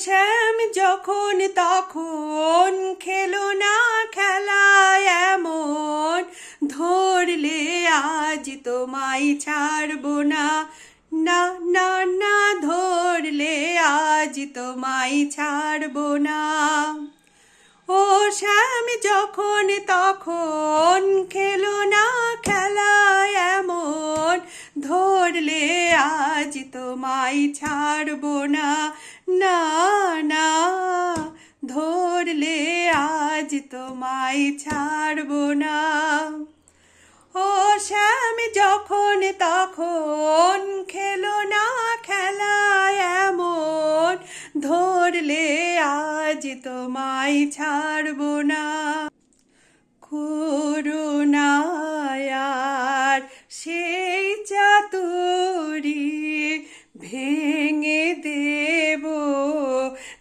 শ্যাম যখন তখন খেলো না খেলা এমন। ধরলে আজ তোমায় ছাড়বো না। না না না, ধরলে আজ তোমায় ছাড়ব না। শ্যাম যখন তখন খেলো না খেলা এমন। ধরলে আজ তোমায় ছাড়বো না না না। ধরলে আজ তোমায় ছাড়বো না। ও শ্যাম যখন তখন খেলো না খেলা ধরলে আজ তোমায় ছাড়বো না। করুণায়ার সেই চাতুরি ভেঙে দেব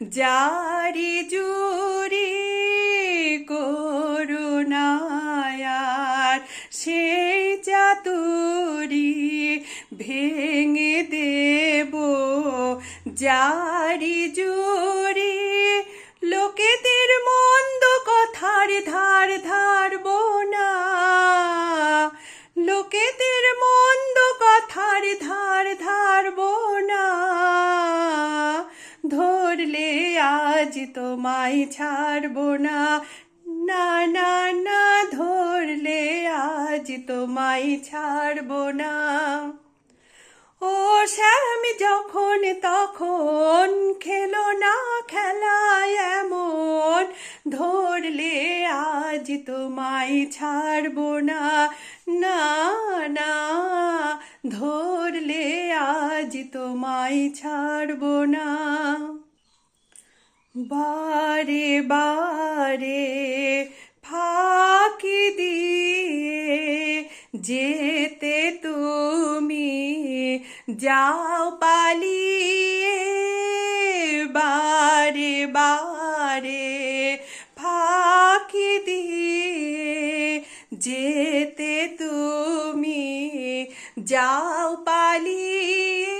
জারি জুরি করুণায়ার সেই চাতুরি ভেঙে দেব জারি জুরি লোকেদের মন্দ কথার ধার ধারবো না। লোকেদের মন্দ কথার ধার ধারবো না। ধরলে আজ তোমায় ছাড়বো না। না না না, ধরলে আজ তোমায় ছাড়ব না। যখন তখন খেলো না খেলা এমন। ধরলে আজ তোমায় ছাড়বো না না না। ধরলে আজ তোমায় ছাড়বো না। বারে বারে ফাঁকি দিয়ে তুমি যাও পালিয়ে বারে বারে ফাঁকি দিয়ে যেতে তুমি যাও পালিয়ে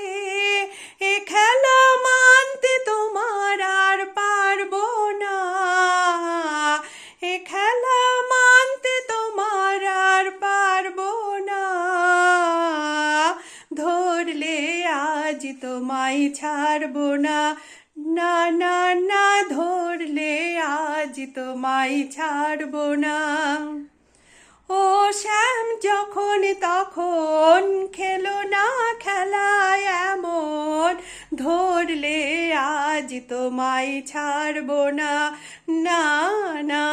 এ খেলা মানতে তোমার আর পারব না। এ খেলা মানতে তোমার আর পারব না। ধরলে আজ তোমায় ছাড়ব না। না না না, ধরলে আজ তোমায় ছাড়বো না। ও শ্যাম, যখন তখন খেলো না খেলা এমন, ধরলে আজ তোমায় ছাড়বো না। না না,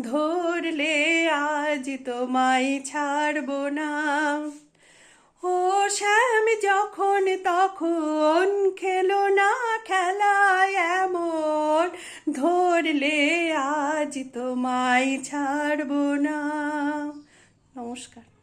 ধরলে আজ তোমায় ছাড়বো না। ও শ্যাম যখন তখন খেলো না খেলায় এমন। ধরলে আজ তোমায় ছাড়বো না। নমস্কার।